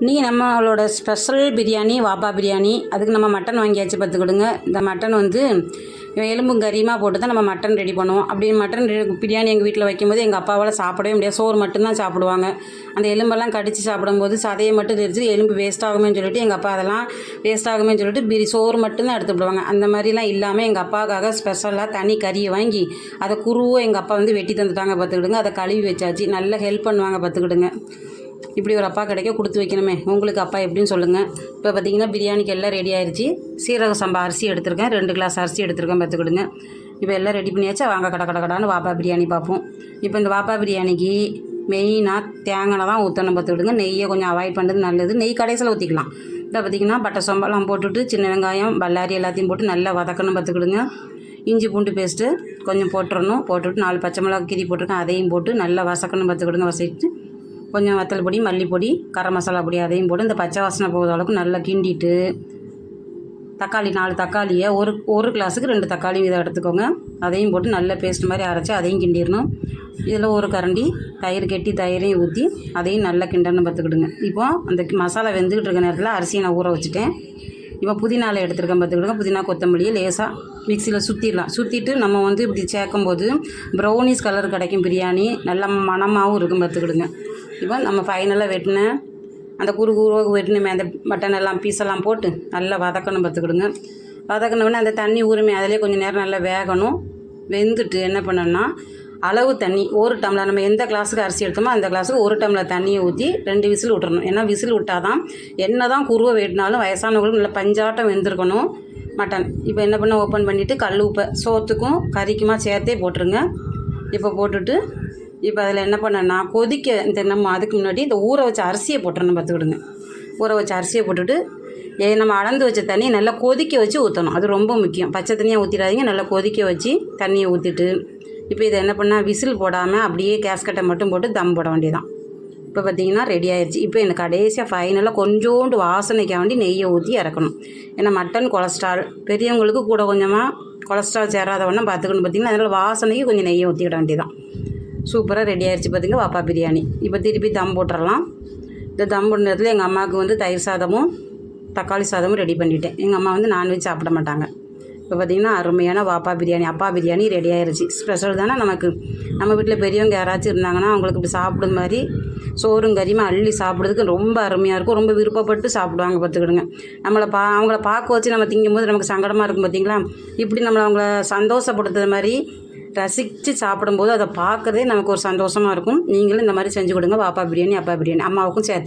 இன்றைக்கி நம்மளோட ஸ்பெஷல் பிரியாணி வாப்பா பிரியாணி. அதுக்கு நம்ம மட்டன் வாங்கியாச்சு பார்த்துக்கிடுங்க. இந்த மட்டன் வந்து எலும்பும் கறியுமாக போட்டு தான் நம்ம மட்டன் ரெடி பண்ணுவோம். அப்படி மட்டன் ரெ- பிரியாணி எங்கள் வீட்டில் வைக்கும்போது எங்கள் அப்பாவால் சாப்பிடவே முடியாது. சோறு மட்டும்தான் சாப்பிடுவாங்க. அந்த எலும்பெல்லாம் கடித்து சாப்பிடும்போது சதையை மட்டும் தெரிஞ்சு எலும்பு வேஸ்ட் ஆகுமேன்னு சொல்லிட்டு எங்கள் அப்பா அதெல்லாம் வேஸ்ட் ஆகுமேன்னு சொல்லிட்டு பிரி சோறு மட்டும்தான் எடுத்துவிடுவாங்க அந்த மாதிரிலாம் இல்லாமல் எங்கள் அப்பாவுக்காக ஸ்பெஷலாக தனி கறியை வாங்கி அதை குருவோ எங்கள் அப்பா வந்து வெட்டி தந்துட்டாங்க பார்த்துக்கிடுங்க. அதை கழுவி வச்சாச்சு. நல்லா ஹெல்ப் பண்ணுவாங்க பார்த்துக்கிடுங்க. இப்படி ஒரு அப்பா கிடைக்க கொடுத்து வைக்கணுமே. உங்களுக்கு அப்பா எப்படின்னு சொல்லுங்கள் இப்போ பார்த்தீங்கன்னா பிரியாணிக்கு எல்லாம் ரெடி ஆயிடுச்சு சீரக சம்பா அரிசி எடுத்திருக்கேன். ரெண்டு கிளாஸ் அரிசி எடுத்திருக்கேன் பார்த்துக்கிடுங்க. இப்போ எல்லாம் ரெடி பண்ணியாச்சா. வாங்க கடை கடை கடான்னு வாப்பா பிரியாணி பார்ப்போம். இப்போ இந்த வாப்பா பிரியாணிக்கு மெயினாக தேங்காய் தான் ஊற்றணும் பார்த்துக்கிடுங்க. நெய்யை கொஞ்சம் அவாய்ட் பண்ணுறது நல்லது. நெய் கடைசியில் ஊற்றிக்கலாம் இப்போ பார்த்தீங்கன்னா பட்டை சம்பளம் போட்டுட்டு சின்ன வெங்காயம் பல்லாரி எல்லாத்தையும் போட்டு நல்லா வதக்கணும் பார்த்துக்கிடுங்க. இஞ்சி பூண்டு பேஸ்ட்டு கொஞ்சம் போட்டுறணும். போட்டுவிட்டு நாலு பச்சை மிளகா கீரி போட்டிருக்கேன். அதையும் போட்டு நல்லா வசக்கணும் பார்த்துக்கிடுங்க. வசக்கிட்டு கொஞ்சம் வத்தல் பொடி மல்லிப்பொடி கரம் மசாலா பொடி அதையும் போட்டு இந்த பச்சை வாசனை போகிற அளவுக்கு நல்லா கிண்டிட்டு தக்காளி நாலு தக்காளியை ஒரு ஒரு கிளாஸுக்கு ரெண்டு தக்காளி இதை எடுத்துக்கோங்க. அதையும் போட்டு நல்ல பேஸ்ட் மாதிரி அரைச்சி அதையும் கிண்டிடணும். இதில் ஒரு கரண்டி தயிர் கெட்டி தயிரையும் ஊற்றி அதையும் நல்லா கிண்டணும் பார்த்துக்கிடுங்க. இப்போ அந்த மசாலா வெந்துக்கிட்டு இருக்க நேரத்தில் அரிசியை நான் ஊற வச்சுட்டேன். இப்போ புதினாவில் எடுத்துருக்கேன் பார்த்துக்கிடுங்க. புதினா கொத்தமல்லியை லேசாக மிக்சியில் சுற்றிடலாம் சுற்றிட்டு நம்ம வந்து இப்படி சேர்க்கும்போது ப்ரௌனிஸ் கலர் கிடைக்கும். பிரியாணி நல்ல மணமாகவும் இருக்கும் பார்த்துக்கிடுங்க. இப்போ நம்ம ஃபைனலாக வெட்டின அந்த குறு குருவாக வெட்டினுமே அந்த மட்டன் எல்லாம் பீஸெல்லாம் போட்டு நல்லா வதக்கணும் பார்த்துக்கிடுங்க. வதக்கணுன்னே அந்த தண்ணி ஊறுமே அதிலே கொஞ்சம் நேரம் நல்லா வேகணும். வெந்துட்டு என்ன பண்ணணும்னா அளவு தண்ணி ஒரு டம்ளர் நம்ம எந்த கிளாஸுக்கு அரிசி எடுத்தோமோ அந்த கிளாஸுக்கு ஒரு டம்ளர் தண்ணியை ஊற்றி ரெண்டு விசில் விட்டுறணும். ஏன்னா விசில் விட்டால் தான் என்ன தான் குருவை வெட்டினாலும் வயசானவங்களும் நல்லா பஞ்சாட்டம் வெந்திருக்கணும். மட்டன் இப்போ என்ன பண்ண ஓப்பன் பண்ணிவிட்டு கல் உப்பை சோத்துக்கும் கறிக்குமா சேர்த்தே போட்டுருங்க. இப்போ போட்டுட்டு இப்போ அதில் என்ன பண்ணேன்னா கொதிக்க இந்த நம்ம அதுக்கு முன்னாடி இந்த ஊற வச்ச அரிசியை போட்டுறணும் பார்த்துக்கிடுங்க. ஊற வச்ச அரிசியை போட்டுட்டு ஏ நம்ம அளந்து வச்ச தண்ணியை நல்லா கொதிக்க வச்சு ஊற்றணும் அது ரொம்ப முக்கியம். பச்சை தண்ணியாக ஊற்றிடாதீங்க நல்லா கொதிக்க வச்சு தண்ணியை ஊற்றிட்டு இப்போ இதை என்ன பண்ணால் விசில் போடாமல் அப்படியே கேஸ்கட்டை மட்டும் போட்டு தம் போட வேண்டியதான் இப்போ பார்த்தீங்கன்னா ரெடி ஆயிடுச்சு இப்போ எனக்கு கடைசியாக ஃபைனலாக கொஞ்சோண்டு வாசனைக்காக வேண்டி நெய்யை ஊற்றி இறக்கணும். ஏன்னா மட்டன் கொலஸ்ட்ரால் பெரியவங்களுக்கு கூட கொஞ்சமாக கொலஸ்ட்ரால் சேராதவண்ணா பார்த்துக்கணும். பார்த்தீங்கன்னா அதனால் வாசனைக்கு கொஞ்சம் நெய்யை ஊற்றிக்கிட வேண்டியதான் சூப்பராக ரெடி ஆயிடுச்சு பார்த்திங்க வாப்பா பிரியாணி. இப்போ திருப்பி தம் போட்டுடலாம் இந்த தம் பண்ணுறதுல எங்கள் அம்மாவுக்கு வந்து தயிர் சாதமும் தக்காளி சாதமும் ரெடி பண்ணிட்டேன். எங்கள் அம்மா வந்து நான்வெஜ் சாப்பிட மாட்டாங்க. இப்போ பார்த்திங்கன்னா அருமையான வாப்பா பிரியாணி அப்பா பிரியாணி ரெடி ஆயிடுச்சு ஸ்பெஷல் தானே நமக்கு. நம்ம வீட்டில் பெரியவங்க யாராச்சும் இருந்தாங்கன்னா அவங்களுக்கு இப்படி சாப்பிடுற மாதிரி சோறும் கறியுமா அள்ளி சாப்பிட்றதுக்கு ரொம்ப அருமையாக இருக்கும். ரொம்ப விருப்பப்பட்டு சாப்பிடுவாங்க பார்த்துக்கிடுங்க நம்மளை பா அவங்கள பார்க்க வச்சு நம்ம திங்கும் போது நமக்கு சங்கடமாக இருக்கும் பார்த்தீங்களா இப்படி நம்மளை அவங்கள சந்தோஷப்படுத்துகிற மாதிரி ரசித்து சாப்பிடும்போது அதை பார்க்கறதே நமக்கு ஒரு சந்தோஷமாக இருக்கும். நீங்களும் இந்த மாதிரி செஞ்சு கொடுங்க. பாப்பா பிரியாணி அப்பா பிரியாணி அம்மாவுக்கும் சேர்த்து